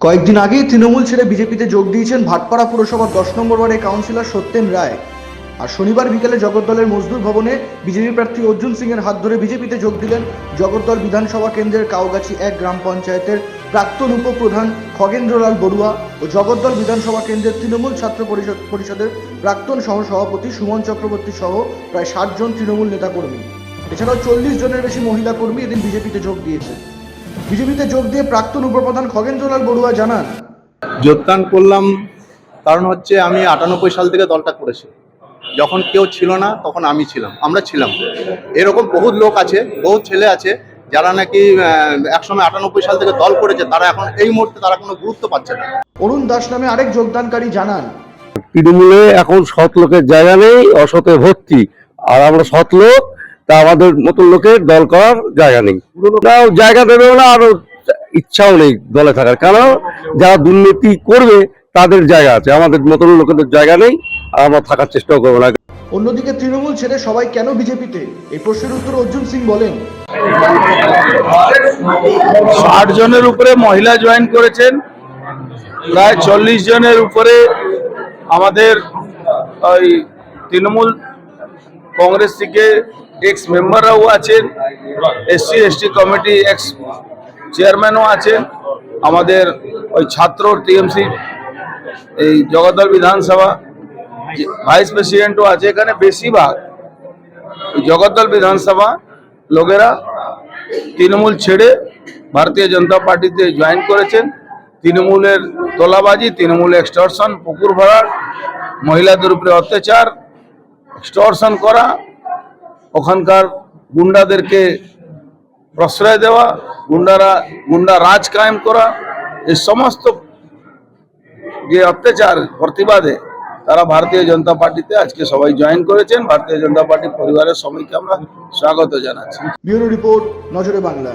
কয়েকদিন আগেই তৃণমূল ছেড়ে বিজেপিতে যোগ দিয়েছেন ভাটপাড়া পুরসভার দশ নম্বর ওয়ার্ডের কাউন্সিলর সত্যেন রায়। আর শনিবার বিকেলে জগদ্দলের মজদুর ভবনে বিজেপি প্রার্থী অর্জুন সিং এর হাত ধরে বিজেপিতে যোগ দিলেন জগদ্দল বিধানসভা কেন্দ্রের কাউগাছি এক গ্রাম পঞ্চায়েতের প্রাক্তন উপপ্রধান খগেন্দ্রলাল বড়ুয়া ও জগদ্দল বিধানসভা কেন্দ্রের তৃণমূল ছাত্র পরিষদ পরিষদের প্রাক্তন সহ সভাপতি সুমন চক্রবর্তী সহ প্রায় ষাট জন তৃণমূল নেতাকর্মী। এছাড়াও চল্লিশ জনের বেশি মহিলা কর্মী এদিন বিজেপিতে যোগ দিয়েছে বিজেপিতে যোগ দিয়ে প্রাক্তন উপপ্রধান খগেন্দ্রলাল বড়ুয়া জানান। যোগদান করলাম কারণ হচ্ছে আমি আটানব্বই সাল থেকে দলটা করেছি। যখন কেউ ছিল না তখন আমি ছিলাম আমরা ছিলাম। এরকম বহুত লোক আছে বহু ছেলে আছে যারা নাকি আহ, একসময় আটানব্বই সাল থেকে দল করেছে তারা এখন এই মুহূর্তে তারা কোনো গুরুত্ব পাচ্ছে না। অরুণ দাস নামে আরেক যোগদানকারী জানান। তৃণমূলে এখন সৎ লোকের জায়গা নেই অসতে ভর্তি। আর আমরা সৎ লোক তা আমাদের মতন লোকের দল করার জায়গা নেই। জায়গা দেবে না আর ইচ্ছাও নেই দলে থাকার। কারণ যারা দুর্নীতি করবে তাদের জায়গা আছে। আমাদের মতন লোকেদের জায়গা নেই আর আমরা থাকার চেষ্টাও করব না। অন্যদিকে তৃণমূল ছেড়ে সবাই কেন বিজেপিতে? এই প্রশ্নের উত্তর অর্জুন সিং বলেন। ষাট জনের উপরে মহিলা জয়েন করেছেন। প্রায় চল্লিশ জনের উপরে আমাদের ওই তৃণমূল কংগ্রেস থেকে এক্স মেম্বাররাও আছেন এসসি এসটি কমিটি এক্স চেয়ারম্যানও আছেন। আমাদের ওই ছাত্র টিএমসি এই জগদ্দল বিধানসভা ভাইস প্রেসিডেন্টও আছে। এখানে বেশিরভাগ জগদ্দল বিধানসভা লোকেরা তৃণমূল ছেড়ে ভারতীয় জনতা পার্টিতে জয়েন করেছেন। তৃণমূলের তোলাবাজি, তৃণমূল এক্সটর্শন পুকুর ভরাট, মহিলাদের উপরে অত্যাচার এক্সটর্শন করা ওখানকার গুন্ডাদেরকে প্রশ্রয় দেওয়া, গুন্ডারা, গুন্ডা রাজ কায়েম করা এই সমস্ত যে অত্যাচার, প্রতিবাদে তারা ভারতীয় জনতা পার্টিতে আজকে সবাই জয়েন করেছেন। ভারতীয় জনতা পার্টি পরিবারের সবাইকে আমরা স্বাগত জানাচ্ছি। ব্যুরো রিপোর্ট, নজরে বাংলা।